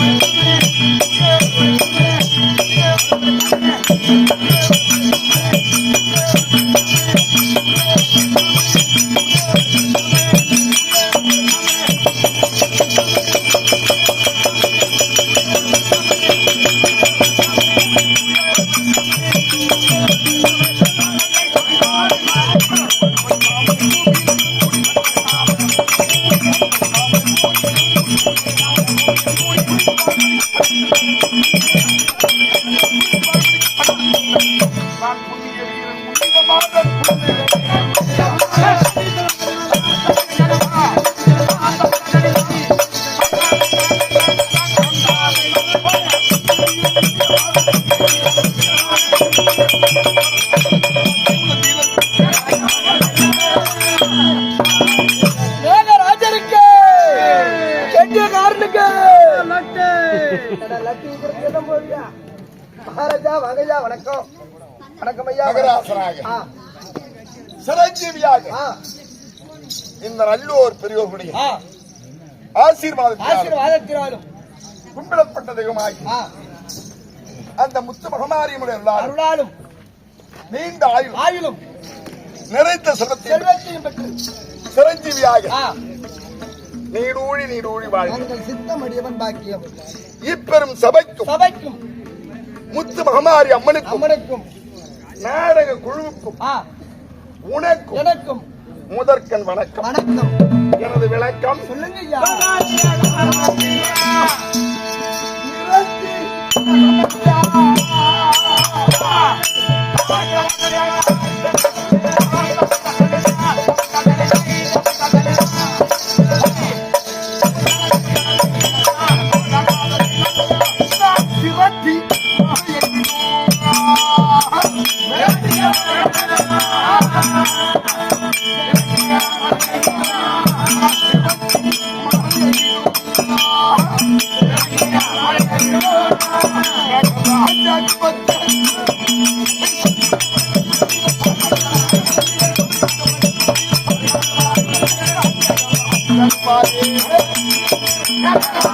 நான் ஆ, சிரஞ்சீவியாக. இந்த நல்லோர் பெரியோர்களுடைய ஆசீர்வாதத்தினாலும் கும்பிடப்பட்ட தெய்வமாகி அந்த முத்து மகமாரியமுடைய அருளாலும் நீண்ட ஆயுள் ஆயுளும் நிறைந்த செல்வத்தையும் பெற்று சிரஞ்சீவியாக நீடூழி நீடூழி வாழ்க. நாங்கள் சித்தம் அடியவன் பாக்கியம். இப்பெரும் சபைக்கும் சபைக்கும் முத்து மகமாரி அம்மனுக்கும் அம்மனுக்கும் நாடக குழுவுக்கும் உனக்கும் எனக்கும் முதற்கண் வணக்கம். வணக்கம். எனது விளக்கம் சொல்லுங்க ஐயா மேகராஜனுக்கு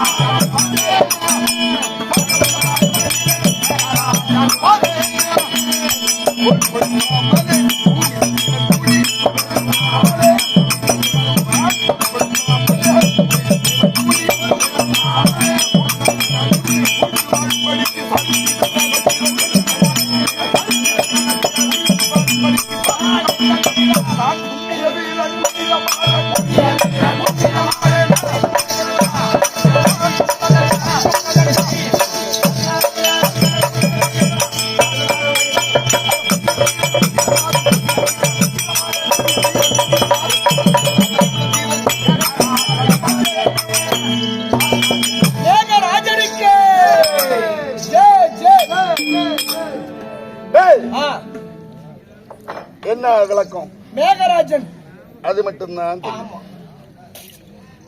ஆமா.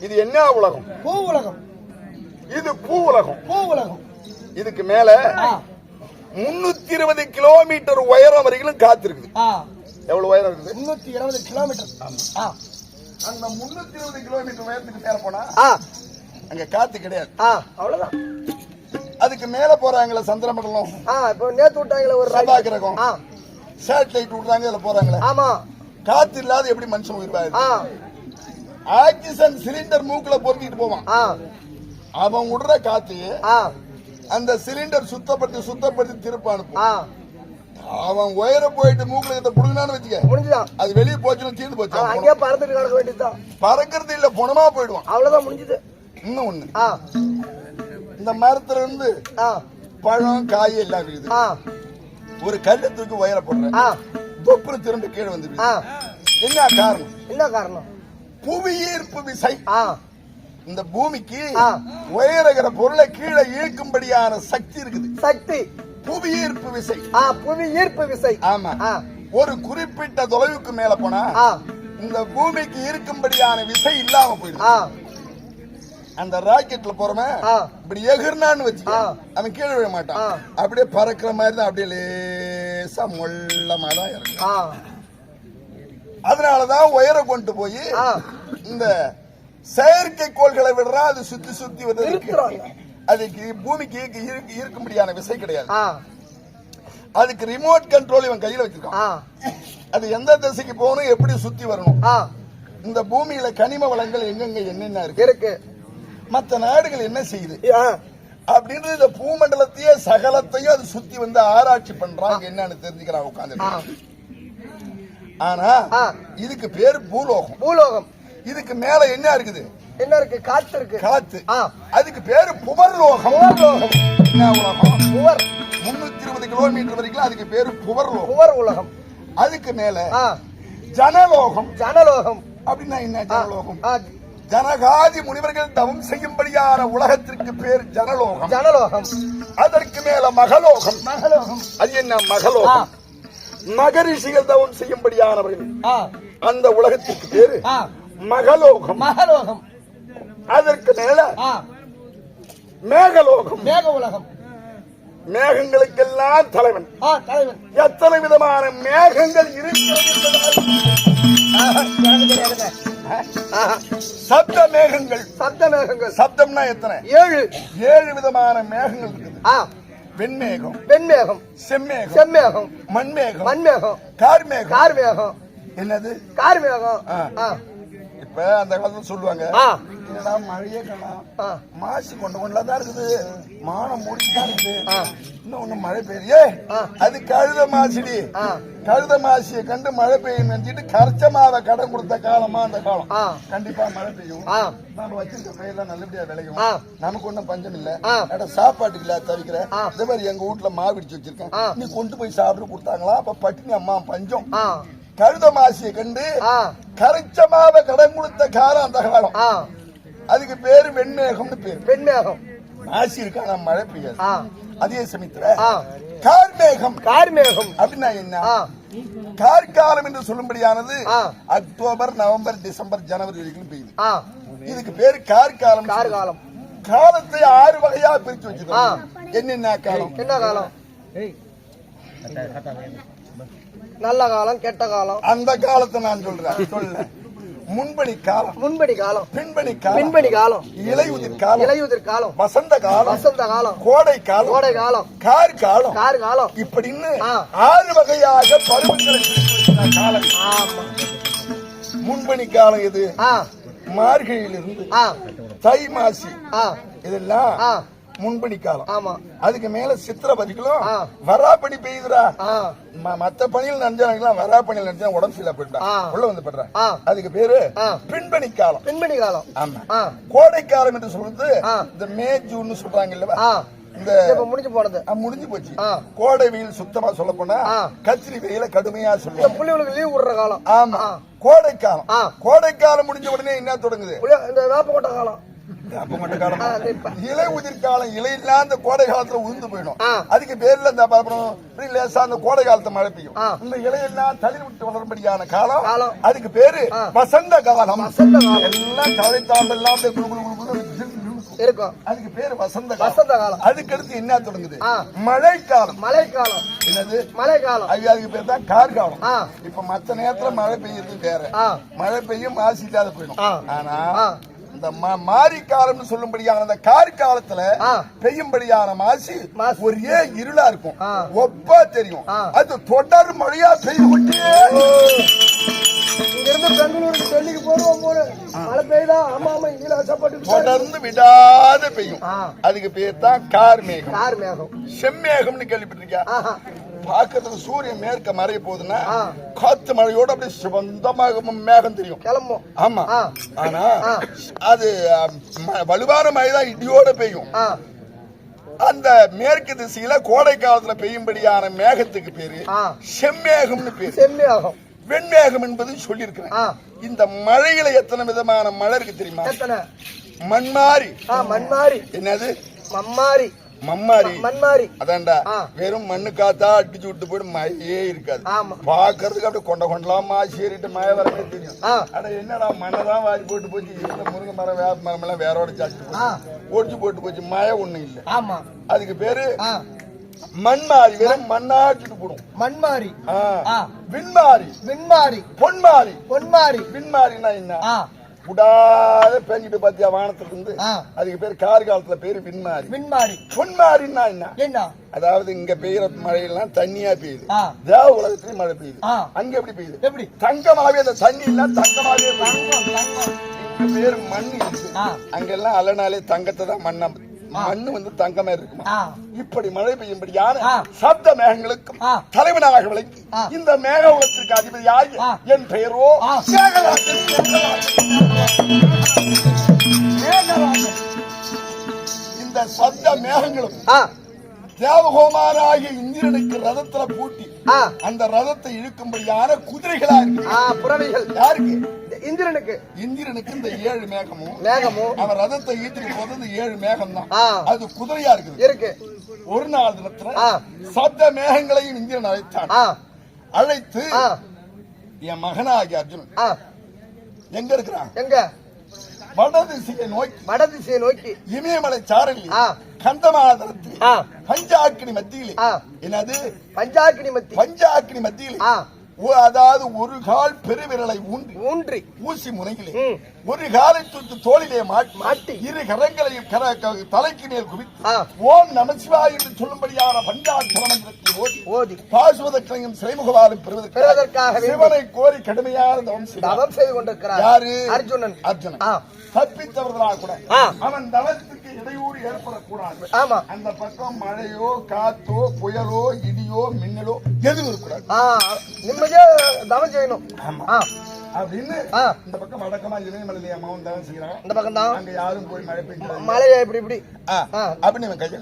இது என்ன உலகம்? பூ உலகம். இது பூ உலகம். பூ உலகம். இதுக்கு மேல முன்னூத்தி இருபது கிலோமீட்டர் உயரம் வரைக்கும் காத்திருக்குது. எவ்வளவு உயரம் இருக்குது? முன்னூத்தி இருபது கிலோமீட்டர் அந்த முன்னூத்தி இருபது கிலோமீட்டர் உயரத்துக்கு மேல போனா அங்க காத்து கிடையாது. அவ்வளவுதான். அதுக்கு மேல போறாங்களே சந்திரமண்டலம். ஆ இப்போ நேத்து விட்டாங்களே ஒரு ராக்கெட். கிரகம் சேட்டலைட் விடுறாங்க இதுல போறாங்களே. ஆமா. காத்து இல்லாத எப்படி மனுஷன் உயிர்வாரு ஆ. ஆக்சிஜன் சிலிண்டர் மூக்குல பொருத்திட்டு போவான். அவன் விடுற காத்து அந்த சிலிண்டர் சுத்தப்படுத்தி சுத்தப்படுத்தி திருப்ப அனுப்பும். அவன் உயர போயிட்டு மூக்குல கிட்ட புடுங்கினான்னு வச்சுக்க. அது வெளியே போச்சுன்னு தீர்ந்து போச்சு. அங்கேயே பறந்துட்டு கிடக்க வேண்டியதுதான். பறக்கிறது இல்ல புணமா போயிடுவான். அவ்வளவுதான் முடிஞ்சது. இன்னும் ஒண்ணு. இந்த மரத்துல இருந்து பழம் காய் எல்லாம் இருக்குது ஒரு கல்லை தூக்கி உயர போடுறேன் ஆ தொப்புனு திரும்பி கீழே வந்துருது ஆ. என்ன காரணம்? என்ன காரணம்? புவியீர்ப்பு விசை. ஆ. இந்த பூமிக்கு. உயரகிற பொருளை கீழே இழுக்கும்படியான சக்தி இருக்குது. சக்தி. புவியீர்ப்பு விசை. ஆ புவி ஈர்ப்பு விசை. ஆமா. ஒரு குறிப்பிட்ட தொலைவுக்கு மேல போனா இந்த பூமிக்கு இருக்கும்படியான விசை இல்லாம போயிடும் அந்த ராக்கெட்ல போறவன். இப்படி எகிர்னான்னு வச்சுக்க. அவன் கீழே விழ மாட்டான். அப்படியே பறக்கிற மாதிரி தான் அப்படியே லேசா மொள்ளமா தான் இறங்கும் அதனாலதான் உயர கொண்டு போய் இந்த செயற்கை கோள்களை விடுறா அது சுத்தி சுத்தி நிறுத்துறாங்க. அதுக்கு பூமிக்கு இருக்கு- விசை கிடையாது. அதுக்கு ரிமோட் கண்ட்ரோல் இவன் கையில வச்சிருக்கான். அது எந்த திசைக்கு போகணும் எப்படி சுத்தி வரணும். இந்த பூமியில கனிம வளங்கள் எங்கெங்க என்னென்ன இருக்கு? மத்த நாடுகள் என்ன செய்யுது? அப்படின்னு இந்த பூமண்டலத்தையே சகலத்தையும் அது சுத்தி வந்து ஆராய்ச்சி பண்றாங்க. என்னன்னு தெரிஞ்சுக்கிறான் உட்காந்து ஆனா. இதுக்கு பேரு பூலோகம். பூலோகம். இதுக்கு மேல என்ன இருக்குது? என்ன இருக்கு? காத்து இருக்கு. காத்து. அதுக்கு பேரு புவர்லோகம். புவர்லோகம். புவர். முன்னூத்தி இருபது கிலோமீட்டர் வரைக்கும் அதுக்கு பேரு புவர்லோகம். புவர் உலகம். அதுக்கு மேல ஜனலோகம். ஜனலோகம். அப்படின்னா என்ன ஜனலோகம்? ஜனகாதி முனிவர்கள் தவம் செய்யும்படியான உலகத்திற்கு பேர் ஜனலோகம். ஜனலோகம். அதற்கு மேல மகலோகம். மகலோகம். அது என்ன மகலோகம்? மகரிஷிகள் தவம் செய்யும்படியானவர்கள். அந்த உலகத்திற்கு பேரு மகலோகம். மகலோகம். அதற்கு மேல மேகலோகம். மேக உலகம். மேகங்களுக்கெல்லாம் தலைவன். தலைவன். எத்தனை விதமான மேகங்கள் இருக்கிறது சப்த மேகங்கள். சப்த மேகங்கள். சப்தம்னா எத்தனை? ஏழு. ஏழு விதமான மேகங்கள் இருக்குது. வெண்மேகம். வெண்மேகம். செம்மேகம். செம்மேகம். மண்மேகம். மண்மேகம். கார்மேகம். கார்மேகம். என்னது? கார்மேகம். இப்ப அந்த காலத்துல சொல்லுவாங்க என்னடா மழையே காணோம் மாசு கொண்டு கொண்டா தான் இருக்குது. மானம் மூடிதான் இருக்குது. இன்னும் ஒண்ணு மழை பெய்யே. அது கழுத மாசிடி. கழுத மாசியை கண்டு மழை பெய்யும் நினைச்சிட்டு கரைச்ச மாவை கடன் கொடுத்த காலமா அந்த காலம். கண்டிப்பா மழை பெய்யும். ஆ. நாம வச்சிருக்க பயிரெல்லாம் நல்லபடியா விளையும். நமக்கு ஒண்ணும் பஞ்சம் இல்ல. அட சாப்பாட்டுக்கு இல்ல தவிக்கிற. இதே மாதிரி எங்க வீட்டுல மாவு இடிச்சு வச்சிருக்கேன். நீ கொண்டு போய் சாப்பிட்டு கொடுத்தாங்களா? அப்ப பட்டினி அம்மா பஞ்சம். ஆ கழுத மாசியை கண்டு ஆ. கரைச்ச மாவை கடன் கொடுத்த காலம் அந்த காலம். ஆ. அதுக்கு பேரு வெண்மேகம்னு பேரு. வெண்மேகம். மாசி இருக்கான மழை பெய்யாது. ஆ. அதே சமயத்துல கார்மேகம். கார்மேகம். அப்படின்னா என்ன? ஆ. கார்காலம் என்று சொல்லும்படியானது ஆ. அக்டோபர் நவம்பர் டிசம்பர் ஜனவரி வரைக்கும் பெய்யுது. ஆ. இதுக்கு பேரு கார்காலம். கார்காலம். காலத்தை ஆறு வகையா பிரிச்சு ஆ. வச்சிருக்காங்க என்னென்ன காலம்? என்ன காலம்? நல்ல காலம் கெட்ட காலம். அந்த காலத்தை நான் சொல்றேன். சொல்ல. முன்பணி காலம். முன்படி காலம். பின்பணி காலம். பின்படி காலம். இலையுதிர் காலம். இலையுதிர் காலம். வசந்த காலம். வசந்த காலம். கோடை காலம். கோடை காலம். கார் காலம். கார் காலம். இப்படின்னு. ஆறு வகையாக பருவங்களை காலம். ஆமா. முன்பணி காலம் ஆ. மார்கழியிலிருந்து தை மாசி. இதெல்லாம் முன்பணி காலம் ஆமா. அதுக்கு மேல சித்திர பதிகளும் ஆ. வராப்படி பெய்யுதுடா. ஆ. ம- மத்த பணியில் நனைஞ்சானுங்களாம் வரா பணியில் நனைஞ்சா உடம்பு சரியில்லா போயிட்டா. உள்ள வந்து படுறேன் ஆ. அதுக்கு பேரு. பின்பணி காலம் பின்படி காலம் ஆமா. கோடை காலம் என்று சொல்றது. இந்த மே ஜூன் சொல்றாங்க இல்லவா? இந்த முடிஞ்சு போனது. முடிஞ்சு போச்சு. கோடை வெயில் சுத்தமா சொல்ல போனா. கத்திரி வெயில கடுமையா சொல்லுவாங்க. புள்ளிகளுக்கு லீவ் விடுற காலம். ஆமா. ஆ. கோடை காலம் ஆ. கோடை காலம் முடிஞ்ச உடனே என்ன தொடங்குது? இந்த வேப்ப கொட்டை காலம். அப்ப மட்டும் காலம். இலை உதிர் காலம் இலை இல்லாத கோடை காலத்துல உதிர்ந்து போயிடும். அதுக்கு பேர்ல இந்த அப்புறம் இப்படி லேசா அந்த கோடை காலத்துல மழை பெய்யும். இந்த இலையெல்லாம் தளிர் விட்டு வளரும்படியான காலம். அதுக்கு பேரு. வசந்த காலம். எல்லாம் குளு ஜில் ஜில் இருக்கும். அதுக்கு பேரு வசந்த வசந்த காலம் அதுக்கு அடுத்து என்ன தொடங்குது ஆ. மழை காலம் மழை காலம் என்னது மழை காலம் அது அதுக்கு பேர் தான் கார் காலம் ஆ இப்ப மத்த நேரத்துல மழை பெய்யுறது வேற மழை பெய்யும் மாசி இல்லாத போயிடும். ஆனா இந்த மாரி காலம்னு சொல்லும்படியான அந்த கார் காலத்துல. பெய்யும்படியான மாசி. ஒரே இருளா இருக்கும். ஒப்பா தெரியும். அது தொடர் மழையா பெய்து கொண்டே தொடர்ந்து விடாத பெய்யும். அதுக்கு பேர் தான் கார் மேகம். செம்மேகம்னு கேள்விப்பட்டிருக்கியா? ஆஹா பாக்கிறதுக்கு சூரியன் மேற்க மறைய போகுதுன்னா. காத்து மழையோட அப்படியே சிவந்தமாக மேகம் தெரியும். கிளம்பும். ஆமா. ஆனா. அது வலுவான மழை தான் இடியோட பெய்யும். அந்த மேற்கு திசையில கோடை காலத்துல பெய்யும்படியான மேகத்துக்கு பேரு. செம்மேகம்னு பேரு. செம்மியாகும் வெண்மேகம் என்பது சொல்லியிருக்கிறேன். இந்த மழையில எத்தனை விதமான மழை இருக்கு தெரியுமா? மண்மாரி ஆ மண்மாரி என்னது? மம்மாரி மம்மாரி. மண்மாரி அதான்டா. வெறும் மண்ணு காத்தா அடிச்சு விட்டு போயிட்டு மழையே இருக்காது. பாக்குறதுக்கு அப்படியே கொண்ட கொண்டலாம் மாசி ஏறிட்டு மழை வரவே தெரியும். ஆ. அட என்னடா மண்ணை தான் வாரி போட்டு போச்சு. இருந்த முருங்கை மரம் வேப்ப மரம் எல்லாம் வேரோட சாச்சு ஆ. ஒடிச்சு போட்டு போச்சு. மழை ஒண்ணும் இல்ல. ஆமா. அதுக்கு பேரு மண்மாரி வெறும் மண்ணாக்கிட்டு போடும். மண்மாரி. விண்மாரி விண்மாரி பொன்மாரி பொன்மாரி விண்மாரின்னா என்ன? விடாத பேஞ்சிட்டு பாத்தியா வானத்துல இருந்து. அதுக்கு பேரு கார் காலத்துல பேரு விண்மாரி விண்மாரி பொன்மாரின்னா என்ன? என்ன? அதாவது இங்க பெய்யற மழையெல்லாம் தண்ணியா பெய்யுது. தேவ உலகத்திலயும் மழை பெய்யுது. அங்க எப்படி பெய்யுது? எப்படி? தங்கமாவே அந்த தண்ணி எல்லாம் தங்கமாவே பேரு மண். அங்கெல்லாம் அலனாலே தங்கத்தை தான் மண்ணா மண்ணு வந்து தங்கமா இருக்குமா இப்படி மழை பெய்யும்படியான. சப்த மேகங்களுக்கும். தலைவனாக விளங்கி. இந்த மேககுலத்திற்கு அதிபதியாகி ஆ. என் பெயரோ. இந்த சப்த மேகங்களும் தேவகோமாராகிய இந்திரனுக்கு ரதத்துல பூட்டி அந்த ரதத்தை இழுக்கும்படியான குதிரைகளா இருக்கு. ஆ புறவைகள். யாருக்கு? இந்திரனுக்கு. இந்திரனுக்கு இந்த ஏழு மேகமும் மேகமும் அவன் ரதத்தை ஈட்டிட்டு போது இந்த ஏழு மேகம் தான். அது குதிரையா இருக்குது. இருக்கு. ஒரு நாள் தினத்துல. சப்த மேகங்களையும் இந்திரன் அழைத்தான். அழைத்து என் மகனாகிய அர்ஜுனன் எங்க இருக்கிறான்? எங்க? வடதிசையை நோக்கி வடதிசையை நோக்கி. இமயமலை சாரலில் ஆ. கந்தமாதரத்தில் பஞ்சாக்கினி மத்தியிலே. என்னது? பஞ்சாக்கினி மத்தி. பஞ்சாக்கினி மத்தியிலே. அதாவது ஒரு கால் பெருவிரலை ஊன்றி ஊன்றி. ஊசி முனையிலே. ஒரு காலை தூத்து தோளிலே மாட்டி. இரு கரங்களையும் தலைக்கு மேல் குவித்து. ஓம் நமசிவாய் என்று சொல்லும்படியான பஞ்சாட்சரமந்திரத்தை ஓதி ஓதி. பாசுவதற்கையும் சிறைமுகவாலும் பெறுவதற்காக. சிவனை கோரி கடுமையான தவம் செய்து கொண்டிருக்கிறார். யாரு? அர்ஜுனன். அர்ஜுனன். ஆ. தப்பித்தவர்களாக கூட. அவன் தவத்துக்கு இடையூறு ஏற்படக்கூடாது. ஆமா. அந்த பக்கம் மழையோ காத்தோ புயலோ இடியோ மின்னலோ எதுவும் இருக்கக்கூடாது. நிம்மதியா தவம் செய்யணும். ஆமா. அப்படின்னு. இந்த பக்கம் வடக்கமா இமயமலையில அம்மாவும் தவம் செய்யறாங்க இந்த பக்கம் தான் அங்க யாரும் போய் மழை பெய்யாது மலையா இப்படி இப்படி. அப்படின்னு இவன் கையை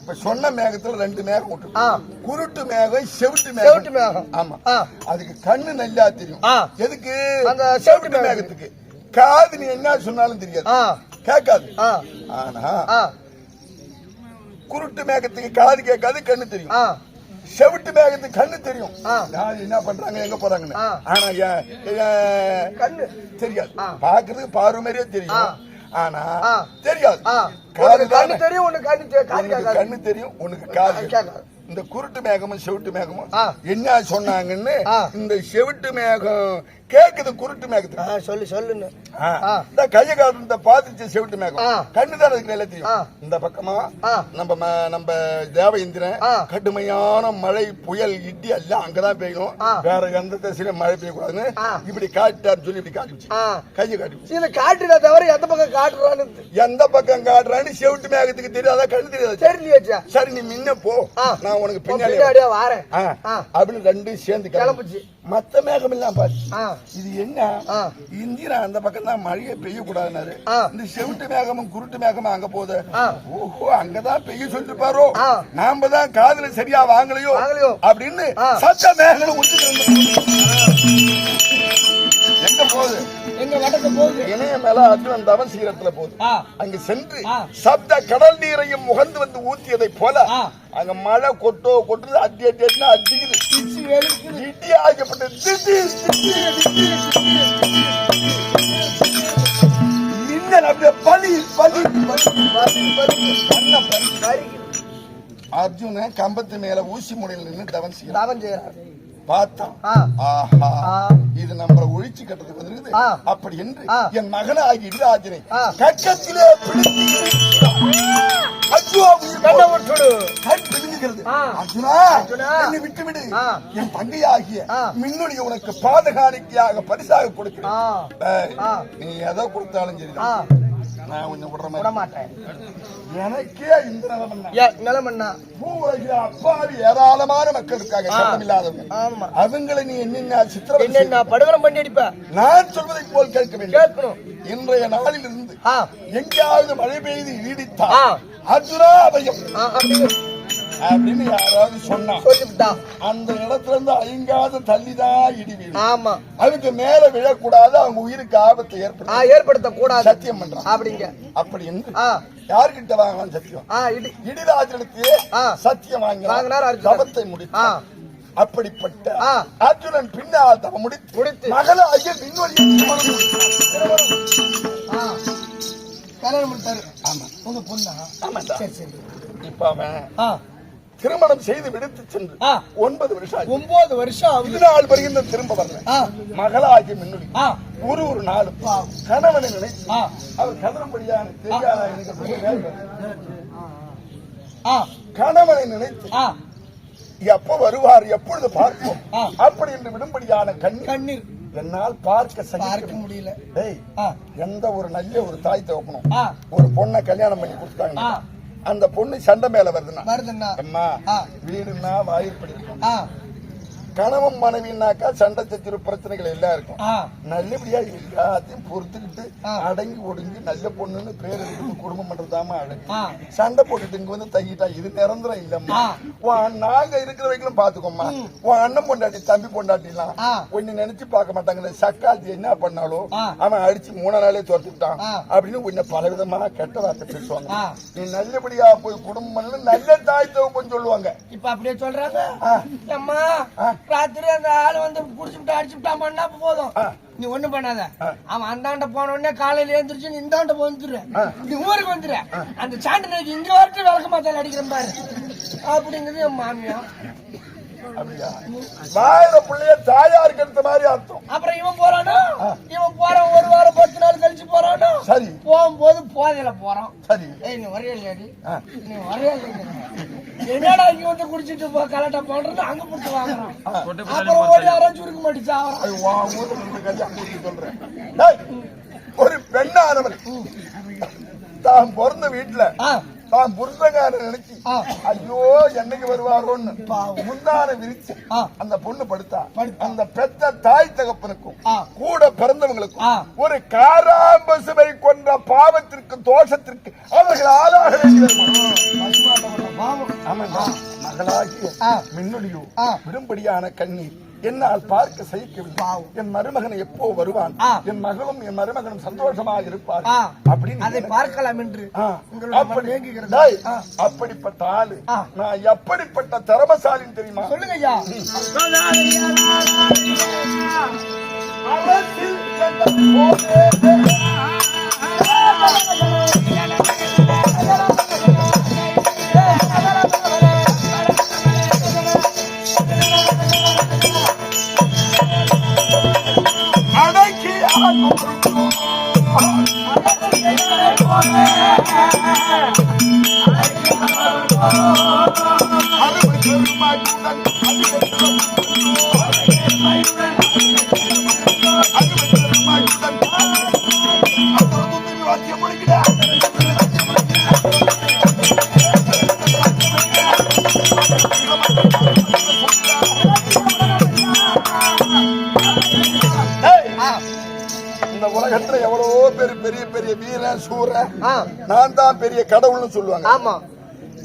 இப்ப சொன்ன மேகத்துல ரெண்டு மேகம் விட்டு. குருட்டு மேகம் செவிட்டு செவிட்டு மேகம். மேகம். ஆமா. அதுக்கு கண்ணு நல்லா தெரியும். எதுக்கு? அந்த செவிட்டு மேகத்துக்கு. காது நீ என்ன சொன்னாலும் தெரியாது. கேட்காது. ஆனா குருட்டு மேகத்துக்கு காது கேட்காது கண்ணு தெரியும். செவிட்டு மேகத்துக்கு கண்ணு தெரியும். என்ன பண்றாங்க எங்க போறாங்கன்னு. ஆனா கண்ணு. தெரியாது. ஆ. பாக்குறதுக்கு பார்வை மாதிரியே. தெரியும். ஆனா. தெரியாது. கண்ணு. தெரியும் உனக்கு கண்ணு தெரியும் உனக்கு காது. இந்த குருட்டு மேகமும் செவிட்டு மேகமும். என்ன சொன்னாங்கன்னு. இந்த செவிட்டு மேகம் கேக்குது குருட்டு மேகத்துக்கு ஆ சொல்லு சொல்லுன்னு. இந்த கைய காட்டு இந்த பாத்துச்சு செவிட்டு மேகம். கண்ணு தான் ஆ. தெரியும் இந்த பக்கமா. நம்ம நம்ம தேவ இந்திரன். கடுமையான மழை புயல் இடி எல்லாம் அங்கதான் பெய்யும். வேற எந்த திசையிலும் மழை பெய்யக்கூடாதுன்னு. இப்படி காட்டான்னு சொல்லி இப்படி காட்டுச்சு கையை காட்டுச்சு இதை காட்டுறத தவிர எந்த பக்கம் காட்டுறான்னு எந்த பக்கம் காட்டுறான்னு செவிட்டு மேகத்துக்கு தெரியாதா கண்ணு தெரியாது தெரியலையாச்சா சரி நீ முன்ன போ. நான் உனக்கு பின்னாடி வாரேன். அப்படின்னு ரெண்டும் சேர்ந்து கிளம்புச்சு. மத்த மேகம் எல்லாம் பாரு இது என்ன ஆ. இந்திரா அந்த பக்கம் தான் மழையை பெய்யக்கூடாதுனாரு ஆ. இந்த செவிட்டு மேகமும் குருட்டு மேகமும் அங்க போகுது. ஓஹோ அங்கதான் பெய்ய சொல்லிட்டு பாரோ ஆ. நாம தான் காதுல சரியா வாங்கலையோ. அப்படின்னு. சத்த மேகங்களும் உச்சிட்டு எங்க போகுது எங்க வடக்கு போகுது இணைய மேல அர்ஜுனன் தவன் சீரத்துல போகுது அங்கு சென்று. சப்த கடல் நீரையும் முகந்து வந்து ஊத்தியதை போல. அங்க மழை கொட்டோ கொட்டுது அடி அடி அடினா அடிக்குது. இடி ஆகப்பட்ட. மின்னல் அப்படியே பலி பலி பலி பறி, கண்ணை பலி. அர்ஜுனன் கம்பத்து மேல ஊசி முனையில் நின்று தவன் செய்யறான் தவம் செய்யறார் பார்த்தான். ஆஹா. இது நம்மள ஒழிச்சு கட்டுறதுக்கு வந்திருக்குது. அப்படி என்று. என் மகனாகி இடுராஜனை. கக்கத்திலே பிடித்து இழுக்கிறான். ஐயோ, உயிர் கண்ணை போய். விட்டுடு. கண் பிதுங்குகிறது. ஆ. அர்ஜுனா, அர்ஜுனா. என்னை விட்டு விடு ஆ. என் தங்கையாகிய. மின்னுடைய உனக்கு பாதகாணிக்கையாக பரிசாக கொடுக்கிறேன். நீ எதை கொடுத்தாலும் சரி நான் கொஞ்சம் விடுற விட மாதிரி மாட்டேன் எனக்கே இந்த நிலைமை ஏ, நிலமண்ணா பூவுலகில் அப்பாவி ஏராளமான மக்கள் இருக்காங்க இல்லாதவங்க. ஆமா. அவங்களை நீ என்னென்ன சித்திரம் என்னென்ன படுகரம் பண்ணி அடிப்ப நான் சொல்வதை போல் கேட்க வேண்டும். கேட்கணும். இன்றைய நாளில் இருந்து எங்கேயாவது மழை பெய்து நீடித்தா ஆ. அர்ஜுனா அபயம் ஆ, அப்படின்னு அப்படின்னு யாராவது சொன்னா சொல்லிவிட்டா. அந்த இடத்துல இருந்து ஐங்காத தள்ளிதான் இடி வீழும் ஆமா. அதுக்கு மேல விழக்கூடாது அவங்க உயிருக்கு ஆபத்தை ஆ ஏற்படும் ஏற்படுத்த கூடாது சத்தியம் பண்றான் அப்படிங்க. அப்படி என்று ஆ. யார்கிட்ட வாங்கலாம் சத்தியம். இடிராஜனுக்கு. சத்தியம் வாங்கினார். ஆ முடித்தார். அப்படிப்பட்ட. அர்ஜுனன் பின்னால் தவம் முடித்து முடித்து. மகள ஐயன். ஆ. கல்யாணம் பண்ணிட்டாரு ஆமா. உங்க பொண்ணா? ஆமாண்டா. சரி சரி. இப்ப அவன் திருமணம் செய்து விடுத்து சென்று. ஒன்பது வருஷம். ஒன்பது வருஷம் ஆகுது. இது நாள் வருகின்ற திரும்ப வரல. மின்னுடி ஆ. ஒரு ஒரு நாளும். கணவனை நினைத்து அவர் கதறும்படியான தெரியாதா எனக்கு கணவனை நினைத்து எப்ப வருவார் எப்பொழுது பார்ப்போம். அப்படி என்று விடும்படியான கண்ணீர் என்னால் பார்க்க பார்க்க முடியல. எந்த ஒரு நல்ல ஒரு தாய் தகப்பனும் ஒரு பொண்ணை கல்யாணம் பண்ணி கொடுத்தாங்க. அந்த பொண்ணு சண்டை மேல வருதுன்னா ஆ. வீடுன்னா வாயிற்படி இருக்கும் ஆ. கணவன் மனைவினாக்கா சண்டை சச்சரவு பிரச்சனைகள் எல்லாம் இருக்கும் நல்லபடியா எல்லாத்தையும் பொறுத்துக்கிட்டு. அடங்கி ஒடுங்கி நல்ல பொண்ணுன்னு பேர் எடுத்து குடும்பம் பண்றதாம ஆ சண்டை போட்டுட்டு இங்க வந்து தங்கிட்டா இது நிரந்தரம் இல்லம்மா நாங்க இருக்கிற வரைக்கும் பாத்துக்கோம்மா உன் அண்ணன் பொண்டாட்டி தம்பி பொண்டாட்டிலாம் ஆ. உன்னை நினைச்சு பார்க்க மாட்டாங்க சக்காத்தி என்ன பண்ணாலும். அவன் அடிச்சு மூணு நாளே துரத்துட்டான் ஆ. அப்படின்னு உன்னை பலவிதமான கெட்ட வார்த்தை பேசுவாங்க. நீ நல்லபடியா போய் குடும்பம் பண்ணு நல்ல தாய் தகப்பன் சொல்லுவாங்க இப்ப அப்படியே சொல்றாங்க. அம்மா. ராத்திரி அந்த ஆளு வந்து குடிச்சுட்டு அடிச்சுட்டாமன்னா போதும். ஆ. நீ ஒண்ணு பண்ணாத. அவன் அந்தாண்ட போன உடனே காலையில எழுந்திரிச்சு நீ இந்தாண்ட வந்துரு. நீ ஊருக்கு வந்துரு. அந்த சாண்டு நாய்க்கு இங்க வரட்டு விளக்க மாத்தால அடிக்கிறேன் பாரு. அப்படிங்கிறது என் மாமியா. அப்புறம் இவன் போறானோ? இவன் போறான் ஒரு வாரம் பத்து நாள் கழிச்சு போறானோ? சரி. போகும்போது போதையில போறான். சரி. ஏய் நீ வரையா இல்லையாடி ஆ. நீ இல்லையா என்னடா இங்க வந்து குடிச்சிட்டு போ கலாட்டா பண்றது அங்க புடிச்சு வாங்குறான் அப்புறம் ஓடி யாரும் சுருக்க மாட்டிச்சு முடிச்சு சொல்றேன் டேய், ஒரு பெண்ணானவள் தான் பிறந்த வீட்டுல தான் புருஷங்கார நினைச்சு. ஐயோ என்னைக்கு வருவாரோன்னு முந்தான விரிச்சு. அந்த பொண்ணு படுத்தா. அந்த பெத்த தாய் தகப்பனுக்கும். கூட பிறந்தவங்களுக்கும். ஒரு காராம்பசுவை கொன்ற பாவத்திற்கு தோஷத்திற்கு அவர்கள் ஆளாக. மகளாகிய ஆ. விடும்படியான கண்ணீர் என்னால் பார்க்க சகிக்கவில்லை. என் மருமகன் எப்போ வருவான். என் மகளும் என் மருமகனும் சந்தோஷமாக இருப்பார். அப்படின்னு அதை பார்க்கலாம் என்று. அப்படிப்பட்ட ஆளு. நான் எப்படிப்பட்ட திறமசாலின்னு தெரியுமா? சொல்லுங்க. ஐயா ஆ. நான் தான் பெரிய கடவுள்னு சொல்லுவாங்க. ஆமா.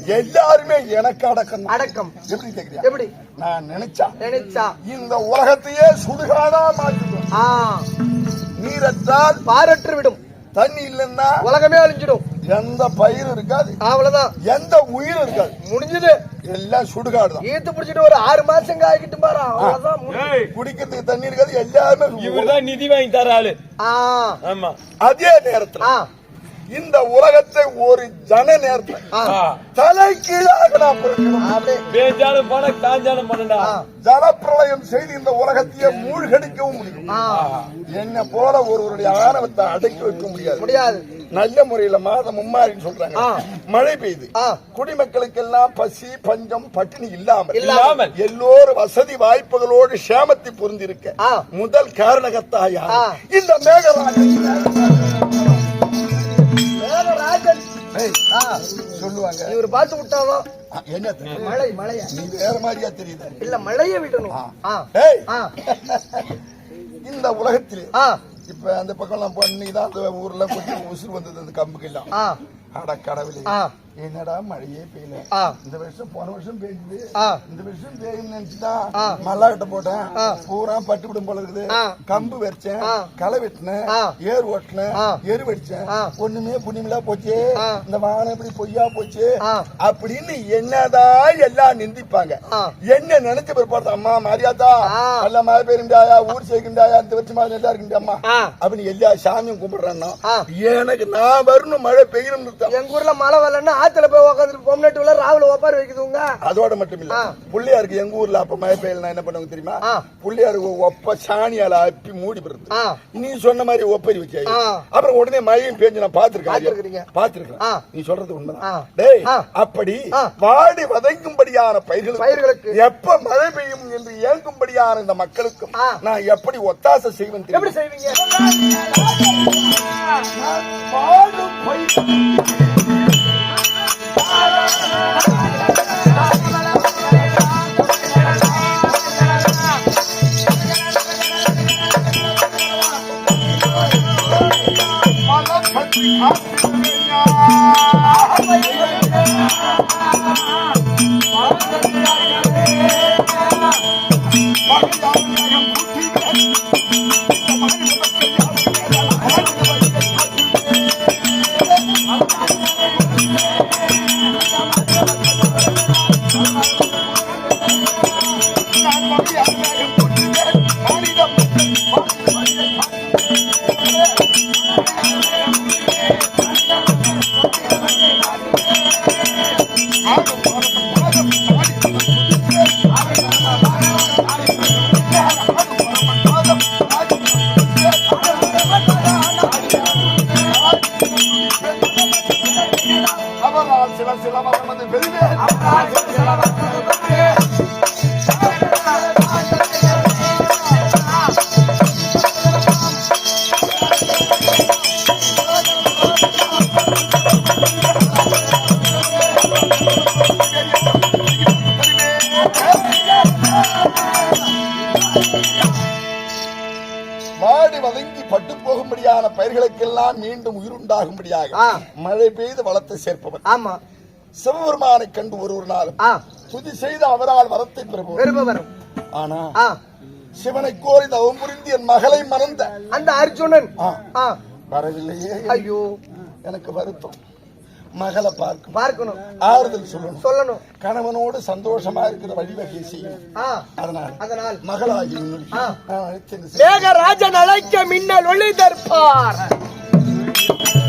எல்லாருமே எனக்கு அடக்கம். அடக்கம். எப்படி கேக்குறியா? எப்படி? நான் நினைச்சா. நினைச்சா. இந்த உலகத்தையே சுடுகாடா மாற்றிடும் ஆ. நீரற்றால் பாரற்று விடும் தண்ணி இல்லைன்னா உலகமே அழிஞ்சிடும். எந்த பயிரும் இருக்காது. அவ்வளவுதான். எந்த உயிரும் இருக்காது. முடிஞ்சது. எல்லாம் சுடுகாடு தான் ஈத்து பிடிச்சிட்டு ஒரு ஆறு மாசம் காய்கிட்டு பாரு. அவ்வளவுதான். குடிக்கிறதுக்கு தண்ணி இருக்காது எல்லாமே சுடுகாடு. இவர்தான் நிதி வாங்கி தர ஆளு. ஆமா. அதே நேரத்துல ஆ. இந்த உலகத்தை ஒரு ஜன நேரத்தில் தலை கீழாக நான். பேஞ்சாலும் பண்ண காஞ்சாலும் பண்ணடா ஜலப்பிரளயம் செய்து இந்த உலகத்தையே மூழ்கடிக்கவும் முடியும். என்ன போல ஒருவருடைய ஆணவத்தை அடக்கி வைக்க முடியாது. முடியாது. நல்ல முறையில மாதம் மும்மாரின்னு சொல்றாங்க. மழை பெய்யுது. குடிமக்களுக்கு எல்லாம் பசி பஞ்சம் பட்டினி இல்லாமல் இல்லாமல். எல்லோரும் வசதி வாய்ப்புகளோடு சேமத்தை புரிந்திருக்க. முதல் காரணகத்தா யார்? ஆ. இந்த மேகராஜன் சொல்லுவாங்க. இவர் பார்த்து விட்டாவோ? ஆ, என்ன? மழை மழைய? நீ வேற மாதிரியா தெரியுது. இல்ல மழைய விடணும். இந்த உலகத்திலே இப்ப அந்த பக்கம் எல்லாம் பண்ணி தான் அந்த ஊர்ல கொஞ்சம் உசுறு வந்தது அந்த கம்புக்கு எல்லாம் அட கடவுளே. என்னடா மழையே பெய்யல இந்த வருஷம் போன வருஷம் பெய்யுது இந்த வருஷம் பெய்யும் நினைச்சுதான் ஆ. மல்லாக்கிட்ட போட்டேன். பூரா பட்டு விடும் போல இருக்குது. கம்பு வச்சேன் ஆ. களை வெட்டினேன். ஏர் ஓட்டினேன். எரு வடிச்சேன். ஒண்ணுமே புண்ணியமில்லா போச்சு. இந்த வானம் இப்படி பொய்யா போச்சு. அப்படின்னு என்னதான் எல்லாம் நிந்திப்பாங்க. என்ன நினைச்ச பிற்பாடு அம்மா மாரியாத்தா ஆ. நல்ல மழை பெய்யுண்டாயா ஊர் சேர்க்கின்றாயா இந்த வருஷமா நல்லா இருக்குண்டாம்மா ஆ. அப்படின்னு எல்லா சாமியும் கும்பிடுறான்னா. எனக்கு நான் வரணும் மழை பெய்யணும் எங்க ஊர்ல மழை வரலன்னா ஆத்துல போய் உட்காந்துட்டு பொம்னட்டுல ராவுல ஒப்பாரி வைக்குதுங்க அதோட மட்டும் இல்ல. புள்ளையாருக்கு எங்க ஊர்ல அப்ப மழை பெய்யலாம் என்ன பண்ணுவாங்க தெரியுமா. புள்ளையாருக்கு ஒப்ப சாணியால அப்பி மூடி போடுறது நீ சொன்ன மாதிரி ஒப்பரி வச்சு ஆ. அப்புறம் உடனே மழையும் பேஞ்சு நான். பாத்துருக்கேன் பாத்துருக்கேன். நீ சொல்றது உண்மைதான். டேய். அப்படி. வாடி வதைக்கும்படியான பயிர்களுக்கு பயிர்களுக்கு. எப்ப மழை பெய்யும் என்று ஏங்கும்படியான இந்த மக்களுக்கும். நான் எப்படி ஒத்தாசை செய்வேன் எப்படி? செய்வீங்க வாடும் பயிர் மலப்பற்றி பயிர்களுக்கெல்லாம் மீண்டும் உயிருண்டாகும்படியாக. மழை பெய்து வளத்தை சேர்ப்பவன் ஆமா. சிவபெருமானை கண்டு ஒரு ஒரு நாளும் துதி செய்து அவரால் வரத்தை விரும்பவரும் ஆனா சிவனை கோரி தவம் புரிந்து என் மகளை மறந்த அந்த அர்ஜுனன். வரவில்லையே. ஐயோ. எனக்கு வருத்தம். மகளை பார்க்கும் பார்க்கணும். ஆறுதல் சொல்லணும். சொல்லணும். கணவனோடு சந்தோஷமா இருக்கிற வழிவகை செய்யும். அதனால் அதனால். மகளாகி மேகராஜன் அழைக்க மின்னல் ஒளி தற்பார் Thank you.